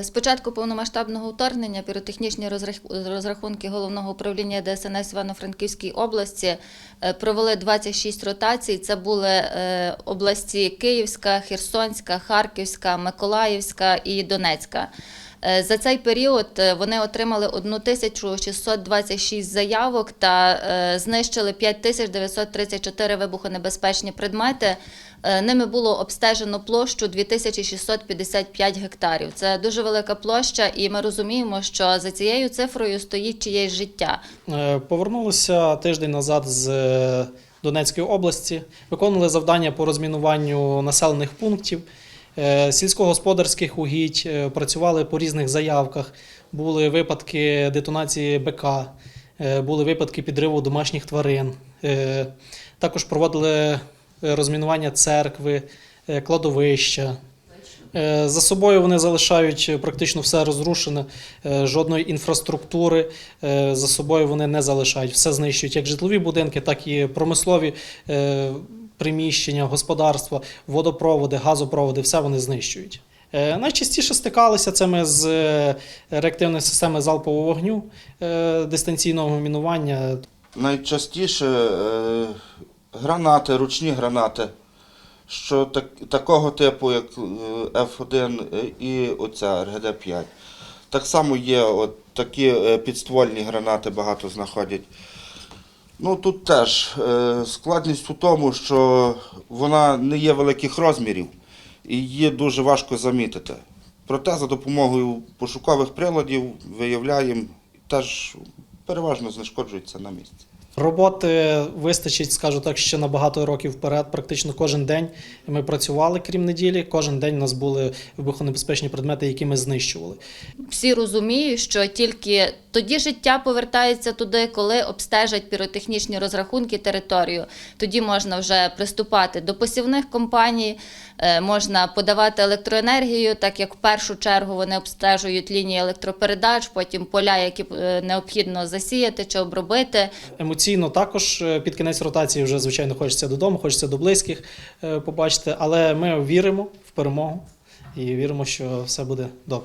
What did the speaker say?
З початку повномасштабного вторгнення піротехнічні розрах- розрахунки головного управління ДСНС Івано-Франківській області е, провели 26 ротацій. Це були е, області Київська, Херсонська, Харківська, Миколаївська і Донецька. Е, За цей період е, вони отримали 1626 заявок та е, знищили 5934 вибухонебезпечні предмети. Ними було обстежено площу 2655 гектарів. Це дуже велика площа, і ми розуміємо, що за цією цифрою стоїть чиєсь життя. Повернулися тиждень назад з Донецької області, виконували завдання по розмінуванню населених пунктів, сільськогосподарських угідь, е, працювали по різних заявках. Були випадки детонації БК, е, були випадки підриву домашніх тварин. Е, Також проводили е, розмінування церкви, е, кладовища. Е, За собою вони залишають практично все розрушене, е, жодної інфраструктури е, за собою вони не залишають. Все знищують як житлові будинки, так і промислові е, приміщення, господарства, водопроводи, газопроводи, все вони знищують. Е, Найчастіше стикалися це ми з е, реактивної системи залпового вогню, е, дистанційного мінування. Найчастіше гранати, ручні гранати, що так, такого типу, як е, F1 і оця РГД-5. Так само є от такі підствольні гранати багато знаходять. Ну тут теж е, складність у тому, що вона не є великих розмірів і її дуже важко замітити. Проте за допомогою пошукових приладів виявляємо, теж переважно знешкоджується на місці. Роботи вистачить, скажу так, ще на багато років вперед. Практично кожен день ми працювали, крім неділі. Кожен день у нас були вибухонебезпечні предмети, які ми знищували. Всі розуміють, що тільки тоді життя повертається туди, коли обстежать піротехнічні розрахунки територію. Тоді можна вже приступати до посівних компаній, е, можна подавати електроенергію, так як в першу чергу вони обстежують лінії електропередач, потім поля, які е, необхідно засіяти чи обробити. Емоційно також е, під кінець ротації вже звичайно хочеться додому, хочеться до близьких побачити, але ми віримо в перемогу і віримо, що все буде добре.